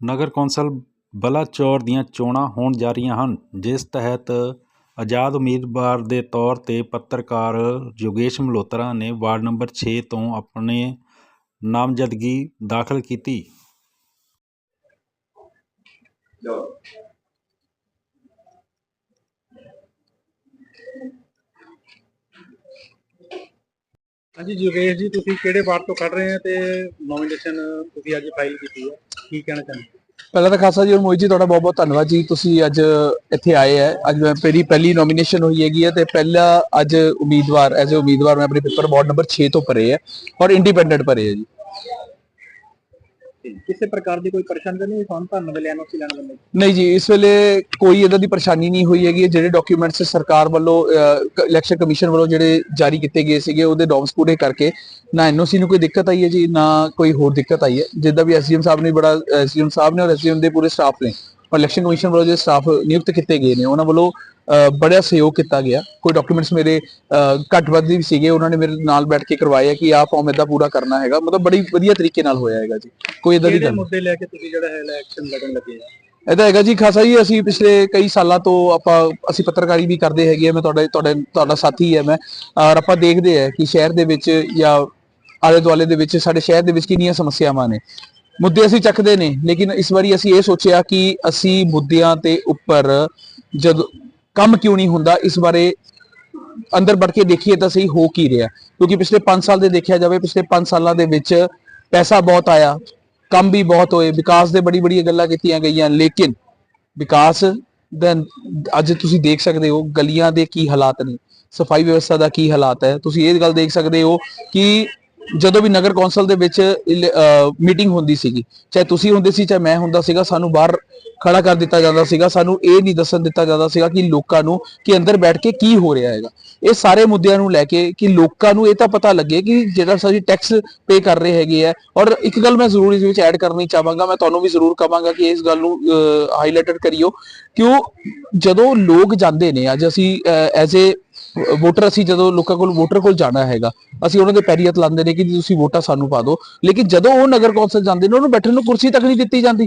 ਨਗਰ council Balachaur ਦੀਆਂ ਚੋਣਾਂ ਹੋਣ ਜਾ ਰਹੀਆਂ ਹਨ, ਜਿਸ ਤਹਿਤ ਆਜ਼ਾਦ ਉਮੀਦਵਾਰ ਦੇ ਤੌਰ 'ਤੇ ਪੱਤਰਕਾਰ ਯੋਗੇਸ਼ ਮਲਹੋਤਰਾ ਨੇ ਵਾਰਡ ਨੰਬਰ 6 ਤੋਂ ਆਪਣੇ ਨਾਮਜ਼ਦਗੀ ਦਾਖਲ ਕੀਤੀ। ਹਾਂਜੀ, ਯੋਗੇਸ਼ ਜੀ, ਤੁਸੀਂ ਕਿਹੜੇ ਵਾਰਡ ਤੋਂ ਕੱਢ ਰਹੇ ਆ ਤੇ ਨੋਮੀਨੇਸ਼ਨ ਤੁਸੀਂ ਅੱਜ ਫਾਈਲ ਕੀਤੀ ਹੈ? ਕੀ ਕਹਿਣਾ ਚਾਹੁੰਦੇ ਪਹਿਲਾਂ ਤਾਂ ਖਾਸਾ ਜੀ ਔਰ ਮੋਹਿਤ ਜੀ, ਤੁਹਾਡਾ ਬਹੁਤ ਬਹੁਤ ਧੰਨਵਾਦ ਜੀ। ਤੁਸੀਂ ਅੱਜ ਇੱਥੇ ਆਏ ਹੈ। ਅੱਜ ਮੈਂ ਮੇਰੀ ਪਹਿਲੀ ਨੋਮੀਨੇਸ਼ਨ ਹੋਈ ਹੈਗੀ ਹੈ ਤੇ ਪਹਿਲਾ ਅੱਜ ਉਮੀਦਵਾਰ ਐਜ਼ ਅ ਉਮੀਦਵਾਰ ਮੈਂ ਆਪਣੇ ਪੇਪਰ ਵਾਰਡ ਨੰਬਰ 6 ਤੋਂ ਭਰੇ ਹੈ ਔਰ ਇੰਡੀਪੈਂਡੈਂਟ ਭਰੇ ਹੈ ਜੀ। ਕਿਸੇ ਪ੍ਰਕਾਰ ਦੀ ਕੋਈ ਪਰੇਸ਼ਾਨੀ ਤਾਂ ਨਹੀਂ ਤੁਹਾਨੂੰ ਤੁਹਾਨੂੰ ਮਿਲਿਆ ਐਨਓਸੀ ਲੈਣ ਬੰਦੇ ਨਹੀਂ ਜੀ, ਇਸ ਵੇਲੇ ਕੋਈ ਇਦਾਂ ਦੀ ਪਰੇਸ਼ਾਨੀ ਨਹੀਂ ਹੋਈ ਹੈਗੀ। ਜਿਹੜੇ ਡਾਕੂਮੈਂਟਸ ਸਰਕਾਰ ਵੱਲੋਂ ਇਲੈਕਸ਼ਨ ਕਮਿਸ਼ਨ ਵੱਲੋਂ ਜਿਹੜੇ ਜਾਰੀ ਕੀਤੇ ਗਏ ਸੀਗੇ, ਉਹਦੇ ਡੌਮਸ ਪੂਰੇ ਕਰਕੇ, ਨਾ ਐਨਓਸੀ ਨੂੰ ਕੋਈ ਦਿੱਕਤ ਆਈ ਹੈ ਜੀ, ਨਾ ਕੋਈ ਹੋਰ ਦਿੱਕਤ ਆਈ ਹੈ। ਜਿੱਦਾਂ ਵੀ ਐਸਡੀਐਮ ਸਾਹਿਬ ਨੇ ਬੜਾ ਐਸਡੀਐਮ ਸਾਹਿਬ ਨੇ ਔਰ ਐਸਡੀਐਮ ਦੇ ਪੂਰੇ ਸਟਾਫ ਨੇ ਔਰ ਇਲੈਕਸ਼ਨ ਕਮਿਸ਼ਨ ਵੱਲੋਂ ਜਿਹੜੇ ਸਟਾਫ ਨਿਯੁਕਤ ਕੀਤੇ ਗਏ ਨੇ ਉਹਨਾਂ ਵੱਲੋਂ ਬੜਾ ਸਹਿਯੋਗ ਕੀਤਾ ਗਿਆ। ਕੋਈ ਡਾਕੂਮੈਂਟਸ ਮੇਰੇ ਘੱਟ ਵੱਧ ਵੀ ਸੀਗੇ ਉਹਨਾਂ ਨੇ ਮੇਰੇ ਨਾਲ ਬੈਠ ਕੇ ਕਰਵਾਏ ਆ ਕਿ ਆਹ ਫਾਰਮ ਏਦਾਂ ਪੂਰਾ ਕਰਨਾ ਹੈਗਾ। ਮਤਲਬ ਬੜੀ ਵਧੀਆ ਤਰੀਕੇ ਨਾਲ ਹੋਇਆ ਹੈਗਾ ਜੀ। ਕੋਈ ਇਦਾਂ ਦੀ ਗੱਲ। ਮੁੱਦੇ ਲੈ ਕੇ ਤੁਸੀਂ ਜਿਹੜਾ ਹੈ ਇਲੈਕਸ਼ਨ ਲੜਨ ਲੱਗੇ ਆ? ਇਹਦਾ ਹੈਗਾ ਜੀ ਖਾਸਾ ਜੀ ਅਸੀਂ ਪਿਛਲੇ ਕਈ ਸਾਲਾਂ ਤੋਂ ਆਪਾਂ ਅਸੀਂ ਪੱਤਰਕਾਰੀ ਵੀ ਕਰਦੇ ਹੈਗੇ ਆ ਮੈਂ ਤੁਹਾਡਾ ਤੁਹਾਡੇ ਤੁਹਾਡਾ ਸਾਥੀ ਹੈ ਮੈਂ। ਔਰ ਆਪਾਂ ਦੇਖਦੇ ਆ ਕਿ ਸ਼ਹਿਰ ਦੇ ਵਿੱਚ ਜਾਂ ਆਲੇ ਦੁਆਲੇ ਦੇ ਵਿੱਚ ਸਾਡੇ ਸ਼ਹਿਰ ਦੇ ਵਿੱਚ ਕਿੰਨੀਆਂ ਸਮੱਸਿਆਵਾਂ ਨੇ। ਮੁੱਦੇ ਅਸੀਂ ਚੱਕਦੇ ਨੇ, ਲੇਕਿਨ ਇਸ ਵਾਰੀ ਅਸੀਂ ਇਹ ਸੋਚਿਆ ਕਿ ਅਸੀਂ ਮੁੱਦਿਆਂ ਤੇ ਉੱਪਰ ਜਦ ਕੰਮ ਕਿਉਂ ਨਹੀਂ ਹੁੰਦਾ, ਇਸ ਬਾਰੇ ਅੰਦਰ ਵੜ ਕੇ ਦੇਖੀਏ ਤਾਂ ਸਹੀ ਹੋ ਕੀ ਰਿਹਾ। ਕਿਉਂਕਿ ਪਿਛਲੇ 5 ਸਾਲ ਦੇ ਦੇਖਿਆ ਜਾਵੇ, ਪਿਛਲੇ 5 ਸਾਲਾਂ ਦੇ ਵਿੱਚ ਪੈਸਾ ਬਹੁਤ ਆਇਆ, ਕੰਮ ਵੀ ਬਹੁਤ ਹੋਏ, ਵਿਕਾਸ ਦੇ ਬੜੀ ਬੜੀ ਗੱਲਾਂ ਕੀਤੀਆਂ ਗਈਆਂ, ਲੇਕਿਨ ਵਿਕਾਸ ਦਾ ਅੱਜ ਤੁਸੀਂ ਦੇਖ ਸਕਦੇ ਹੋ, ਗਲੀਆਂ ਦੇ ਕੀ ਹਾਲਾਤ ਨੇ, ਸਫ਼ਾਈ ਵਿਵਸਥਾ ਦਾ ਕੀ ਹਾਲਾਤ ਹੈ। ਤੁਸੀਂ ਇਹ ਗੱਲ ਦੇਖ ਸਕਦੇ ਹੋ ਕਿ ਜਦੋਂ ਵੀ ਨਗਰ ਕੌਂਸਲ ਦੇ ਵਿੱਚ ਮੀਟਿੰਗ ਹੁੰਦੀ ਸੀਗੀ, ਚਾਹੇ ਤੁਸੀਂ ਹੁੰਦੇ ਸੀ, ਚਾਹੇ ਮੈਂ ਹੁੰਦਾ ਸੀਗਾ, ਸਾਨੂੰ ਬਾਹਰ ਖੜਾ ਕਰ ਦਿੱਤਾ ਜਾਂਦਾ ਸੀਗਾ, ਸਾਨੂੰ ਇਹ ਨਹੀਂ ਦੱਸਣ ਦਿੱਤਾ ਜਾਂਦਾ ਸੀਗਾ ਕਿ ਲੋਕਾਂ ਨੂੰ, ਕਿ ਅੰਦਰ ਬੈਠ ਕੇ ਕੀ ਹੋ ਰਿਹਾ ਹੈਗਾ। ਇਹ ਸਾਰੇ ਮੁੱਦਿਆਂ ਨੂੰ ਲੈ ਕੇ ਕਿ ਲੋਕਾਂ ਨੂੰ ਇਹ ਤਾਂ ਪਤਾ ਲੱਗੇ ਕਿ ਜਿਹੜਾ ਸਾਡੀ ਟੈਕਸ ਪੇ ਕਰ ਰਹੇ ਹੈਗੇ ਆ। ਔਰ ਇੱਕ ਗੱਲ ਮੈਂ ਜ਼ਰੂਰ ਇਸ ਵਿੱਚ ਐਡ ਕਰਨੀ ਚਾਹਾਂਗਾ, ਮੈਂ ਤੁਹਾਨੂੰ ਵੀ ਜ਼ਰੂਰ ਕਹਾਂਗਾ ਕਿ ਇਸ ਗੱਲ ਨੂੰ ਹਾਈਲਾਈਟਡ ਕਰਿਓ। ਕਿਉਂ? ਜਦੋਂ ਲੋਕ ਜਾਂਦੇ ਨੇ, ਅੱਜ ਅਸੀਂ ਐਜ਼ ਏ ਵੋਟਰ ਅਸੀਂ ਜਦੋਂ ਲੋਕਾਂ ਕੋਲ, ਵੋਟਰ ਕੋਲ ਜਾਣਾ ਹੈਗਾ, ਅਸੀਂ ਉਹਨਾਂ ਦੇ ਪੈਰੀ ਹੱਥ ਲਾਉਂਦੇ ਨੇ ਕਿ ਜੀ ਤੁਸੀਂ ਵੋਟਾਂ ਸਾਨੂੰ ਪਾ ਦਿਓ। ਲੇਕਿਨ ਜਦੋਂ ਉਹ ਨਗਰ ਕੌਂਸਲ ਜਾਂਦੇ ਨੇ, ਉਹਨੂੰ ਬੈਠਣ ਨੂੰ ਕੁਰਸੀ ਤੱਕ ਨਹੀਂ ਦਿੱਤੀ ਜਾਂਦੀ।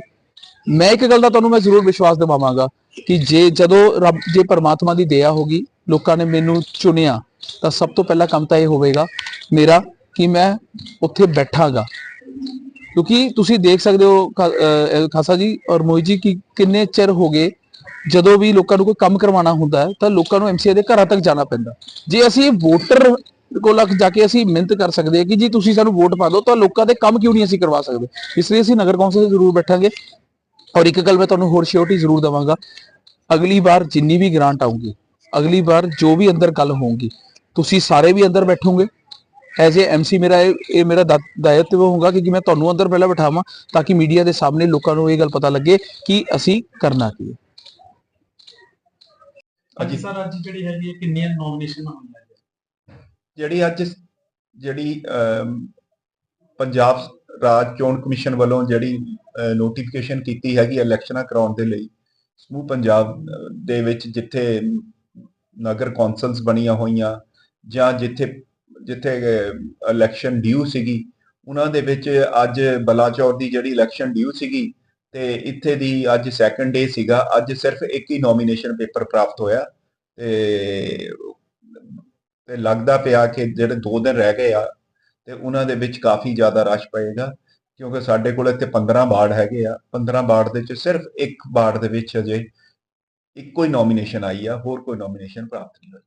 ਮੈਂ ਇੱਕ ਗੱਲ ਦਾ ਤੁਹਾਨੂੰ, ਮੈਂ ਜ਼ਰੂਰ ਵਿਸ਼ਵਾਸ ਦਿਵਾਵਾਂਗਾ ਕਿ ਜੇ ਜਦੋਂ ਰੱਬ, ਜੇ ਪਰਮਾਤਮਾ ਦੀ ਦਇਆ ਹੋਗੀ ਲੋਕਾਂ ਨੇ ਮੈਨੂੰ ਚੁਣਿਆ, ਤਾਂ ਸਭ ਤੋਂ ਪਹਿਲਾ ਕੰਮ ਤਾਂ ਇਹ ਹੋਵੇਗਾ ਮੇਰਾ ਕਿ ਮੈਂ ਉੱਥੇ ਬੈਠਾਂਗਾ। ਕਿਉਂਕਿ ਤੁਸੀਂ ਦੇਖ ਸਕਦੇ ਹੋ ਅਹ ਖਾਸਾ ਜੀ ਔਰ ਮੋਹਿਤ ਜੀ ਕਿ ਕਿੰਨੇ ਚਿਰ ਹੋ ਗਏ ਜਦੋਂ ਵੀ ਲੋਕਾਂ ਨੂੰ ਕੋਈ ਕੰਮ ਕਰਵਾਉਣਾ ਹੁੰਦਾ ਹੈ, ਤਾਂ ਲੋਕਾਂ ਨੂੰ ਐਮਸੀਏ ਦੇ ਘਰਾਂ ਤੱਕ ਜਾਣਾ ਪੈਂਦਾ। ਜੇ ਅਸੀਂ ਵੋਟਰ ਕੋਲ ਜਾ ਕੇ ਅਸੀਂ ਮਿਹਨਤ ਕਰ ਸਕਦੇ ਹਾਂ ਕਿ ਜੀ ਤੁਸੀਂ ਸਾਨੂੰ ਵੋਟ ਪਾ ਦਿਓ, ਤਾਂ ਲੋਕਾਂ ਦੇ ਕੰਮ ਕਿਉਂ ਨਹੀਂ ਅਸੀਂ ਕਰਵਾ ਸਕਦੇ? ਇਸ ਲਈ ਅਸੀਂ ਨਗਰ ਕੌਂਸਲ 'ਚ ਜ਼ਰੂਰ ਬੈਠਾਂਗੇ। ਔਰ ਇੱਕ ਗੱਲ ਮੈਂ ਤੁਹਾਨੂੰ ਹੋਰ ਸ਼ਿਓਰਟੀ ਜ਼ਰੂਰ ਦਵਾਂਗਾ। ਅਗਲੀ ਵਾਰ ਜਿੰਨੀ ਵੀ ਗ੍ਰਾਂਟ ਆਉਂਗੀ ਅਗਲੀ ਵਾਰ ਜੋ ਵੀ ਅੰਦਰ ਗੱਲ ਹੋਊਗੀ, ਤੁਸੀਂ ਸਾਰੇ ਵੀ ਅੰਦਰ ਬੈਠੋਗੇ। ਐਜ਼ ਏ ਐਮਸੀ ਮੇਰਾ ਇਹ ਇਹ ਮੇਰਾ ਦਾ- ਦਾਇਿਤਵ ਹੋਊਗਾ ਕਿ ਮੈਂ ਤੁਹਾਨੂੰ ਅੰਦਰ ਪਹਿਲਾਂ ਬਿਠਾਵਾਂ, ਤਾਂ ਕਿ ਮੀਡੀਆ ਦੇ ਸਾਹਮਣੇ ਲੋਕਾਂ ਨੂੰ ਇਹ ਗੱਲ ਪਤਾ ਲੱਗੇ ਕਿ ਅਸੀਂ ਕਰਨਾ ਕੀ ਹੈ। ਅੱਜ ਸਰ ਅੱਜ ਜਿਹੜੀ ਹੈਗੀ ਹੈ ਕਿੰਨੀਆਂ ਨੋਮੀਨੇਸ਼ਨ ਹੋਈਆਂ ਜਿਹੜੀ ਅੱਜ ਜਿਹੜੀ ਪੰਜਾਬ ਰਾਜ ਚੋਣ ਕਮਿਸ਼ਨ ਵੱਲੋਂ ਜਿਹੜੀ ਨੋਟੀਫਿਕੇਸ਼ਨ ਕੀਤੀ ਹੈਗੀ ਇਲੈਕਸ਼ਨਾਂ ਕਰਾਉਣ ਦੇ ਲਈ ਸਮੂਹ ਪੰਜਾਬ ਦੇ ਵਿੱਚ ਜਿੱਥੇ ਨਗਰ ਕੌਂਸਲਸ ਬਣੀਆਂ ਹੋਈਆਂ ਜਾਂ ਜਿੱਥੇ ਜਿੱਥੇ ਇਲੈਕਸ਼ਨ ਡਿਊ ਸੀਗੀ ਉਹਨਾਂ ਦੇ ਵਿੱਚ ਅੱਜ ਬਲਾਚੌਰ ਦੀ ਜਿਹੜੀ ਇਲੈਕਸ਼ਨ ਡਿਊ ਸੀਗੀ ਤੇ ਇੱਥੇ ਦੀ ਅੱਜ ਸੈਕੰਡ ਡੇ ਸੀਗਾ। ਅੱਜ ਸਿਰਫ ਇੱਕ ਹੀ ਨੋਮੀਨੇਸ਼ਨ ਪੇਪਰ ਪ੍ਰਾਪਤ ਹੋਇਆ ਤੇ ਤੇ ਲੱਗਦਾ ਪਿਆ ਕਿ ਜਿਹੜੇ 2 ਦਿਨ ਰਹਿ ਗਏ ਆ ਤੇ ਉਹਨਾਂ ਦੇ ਵਿੱਚ ਕਾਫੀ ਜ਼ਿਆਦਾ ਰਸ਼ ਪਏਗਾ, ਕਿਉਂਕਿ ਸਾਡੇ ਕੋਲ ਇੱਥੇ 15 ਵਾਰਡ ਹੈਗੇ ਆ। 15 ਵਾਰਡ ਦੇ ਵਿੱਚ ਸਿਰਫ ਇੱਕ ਵਾਰਡ ਦੇ ਵਿੱਚ ਅਜੇ ਇੱਕੋ ਹੀ ਨੋਮੀਨੇਸ਼ਨ ਆਈ ਆ, ਹੋਰ ਕੋਈ ਨੋਮੀਨੇਸ਼ਨ ਪ੍ਰਾਪਤ ਨਹੀਂ ਹੋਈ।